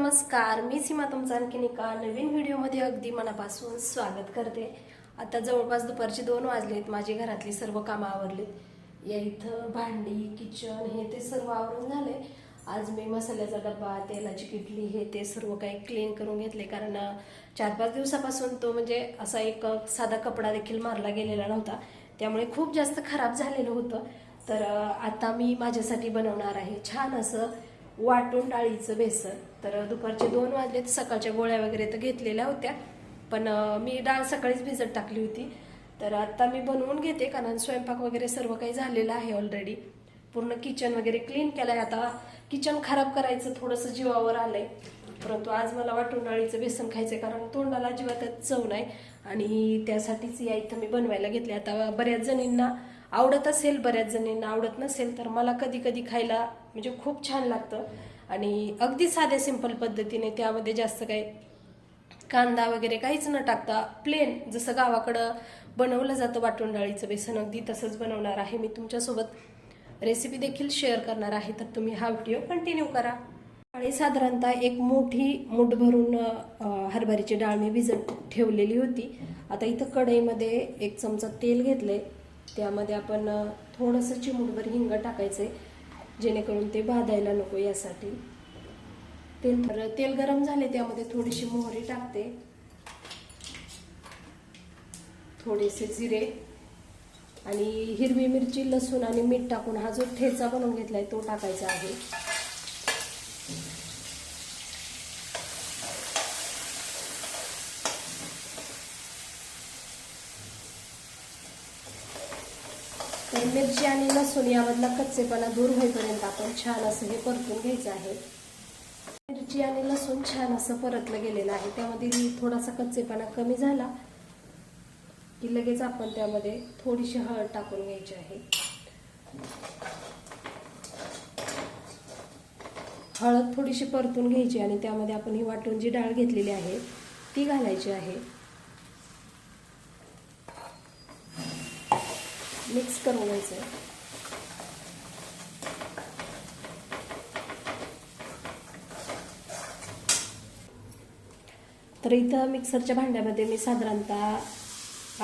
नमस्कार मी सीमा तुमचं आणखीन एका नवीन व्हिडिओमध्ये अगदी मनापासून स्वागत करते. आता जवळपास दुपारचे दोन वाजलेत माझी घरातली सर्व कामं आवरलीत. या इथं भांडी किचन हे ते सर्व आवरून झाले. आज मी मसाल्याचा डब्बा तेलाची किटली हे ते सर्व काही क्लीन करून घेतले. कारण चार पाच दिवसापासून तो म्हणजे असा एक साधा कपडा देखील मारला गेलेला नव्हता. त्यामुळे खूप जास्त खराब झालेलं होतं. तर आता मी माझ्यासाठी बनवणार आहे छान असं वाटून डाळीचं बेसन. तर दुपारचे दोन वाजले तर सकाळच्या गोळ्या वगैरे तर घेतलेल्या होत्या. पण मी डाळ सकाळीच भिजत टाकली होती. तर आत्ता मी बनवून घेते कारण स्वयंपाक वगैरे सर्व काही झालेलं आहे ऑलरेडी पूर्ण किचन वगैरे क्लीन केलं आहे आता किचन खराब करायचं थोडंसं जीवावर आलं आहे परंतु आज मला वाटून डाळीचं बेसन खायचं आहे कारण तोंडाला अजिबातच चव नाही. आणि त्यासाठीच या इथं मी बनवायला घेतले. आता बऱ्याच जणींना आवडत असेल बऱ्याच जणींना आवडत नसेल तर मला कधी कधी खायला म्हणजे खूप छान लागतं. आणि अगदी साध्या सिंपल पद्धतीने त्यामध्ये जास्त काही कांदा वगैरे काहीच न टाकता प्लेन जसं गावाकडं बनवलं जातं वाटून डाळीचं बेसन अगदी तसंच बनवणार आहे मी तुमच्यासोबत. रेसिपी देखील शेअर करणार आहे तर तुम्ही हा व्हिडिओ कंटिन्यू करा. आणि साधारणतः एक मोठी मूठ भरून हरभऱ्याची डाळ मी भिजत ठेवलेली होती. आता इथं कढईमध्ये एक चमचा तेल घेतलं आहे त्यामध्ये आपण थोडंसं चिमूटभर हिंग टाकायचे जेणेकरून ते भाजायला नको यासाठी. तेल तर तेल गरम झाले त्यामध्ये थोडीशी मोहरी टाकते. थोडेसे जिरे आणि हिरवी मिरची लसूण आणि मीठ टाकून हा जो ठेचा बनवून घेतला आहे तो टाकायचा आहे. तर मिरची आणि लसूण यामधला कच्चेपणा दूर होईपर्यंत आपण छान असं हे परतून घ्यायचं आहे. मिरची आणि लसूण छान असं परतलं गेलेलं आहे. त्यामध्ये थोडासा कच्चेपणा कमी झाला की लगेच आपण त्यामध्ये थोडीशी हळद टाकून घ्यायची आहे. हळद थोडीशी परतून घ्यायची आणि त्यामध्ये आपण ही वाटून जी डाळ घेतलेली आहे ती घालायची आहे. मिक्स करून घ्यायचं आहे. तर इथं मिक्सरच्या भांड्यामध्ये मी साधारणतः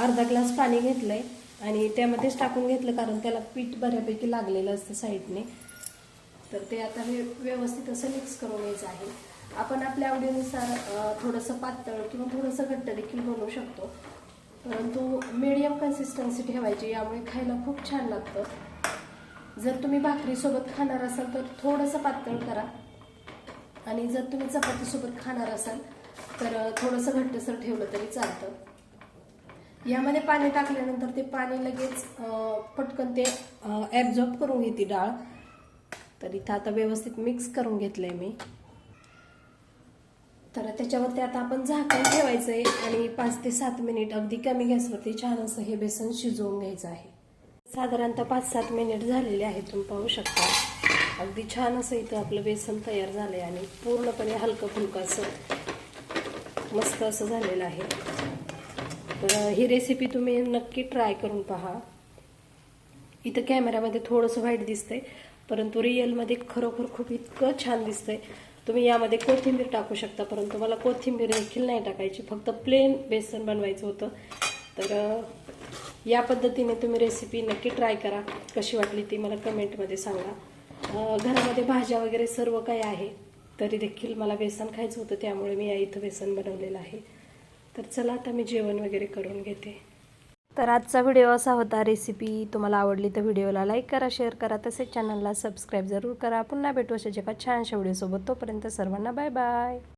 अर्धा ग्लास पाणी घेतलंय आणि त्यामध्येच टाकून घेतलं कारण त्याला पीठ बऱ्यापैकी लागलेलं असतं साईडने. तर ते आता हे व्यवस्थित असं मिक्स करून घ्यायचं आहे. आपण आपल्या आवडीनुसार थोडंसं पातळ किंवा थोडंसं घट्ट देखील बनवू शकतो. परंतु मीडियम कन्सिस्टन्सी ठेवायची यामुळे खायला खूप छान लागतं. जर तुम्ही भाकरीसोबत खाणार असाल तर थोडंसं पातळ करा. आणि जर तुम्ही चपातीसोबत खाणार असाल तर थोडंसं घट्टसर ठेवलं तरी चालतं. यामध्ये पाणी टाकल्यानंतर ते पाणी लगेच पटकन ते ॲब्झॉर्ब करून घेते डाळ. तर इथं आता व्यवस्थित मिक्स करून घेतलं आहे मी. तर त्याच्यावरती आता आपण झाकण ठेवायचं आहे आणि पाच ते सात मिनिट अगदी कमी गॅसवरती छान असं हे बेसन शिजवून घ्यायचं आहे. साधारणतः पाच सात मिनिट झालेले आहेत तुम्ही पाहू शकता. अगदी छान असं इथं आपलं बेसन तयार झालंय आणि पूर्णपणे हलकं फुलकं असं मस्त असं झालेलं आहे. तर ही रेसिपी तुम्ही नक्की ट्राय करून पहा. इथं कॅमेऱ्यामध्ये थोडंसं व्हाईट दिसतंय परंतु रिअलमध्ये खरोखर खूप इतकं छान दिसतंय. तुम्ही यामध्ये कोथिंबीर टाकू शकता परंतु मला कोथिंबीर देखील नाही टाकायची. फक्त प्लेन बेसन बनवायचं होतं. तर या पद्धतीने तुम्ही रेसिपी नक्की ट्राय करा. कशी वाटली ती मला कमेंटमध्ये सांगा. घरामध्ये भाज्या वगैरे सर्व काही आहे तरी देखील मला बेसन खायचं होतं त्यामुळे मी या इथं बेसन बनवलेलं आहे. तर चला आता मी जेवण वगैरे करून घेते. तर आजचा व्हिडिओ असा होता. रेसिपी तुम्हाला आवडली तर व्हिडिओला लाईक करा शेअर करा. तसेच चॅनलला सबस्क्राईब जरूर करा. पुन्हा भेटू अशाच एका छानशा व्हिडिओसोबत तोपर्यंत सर्वांना बाय बाय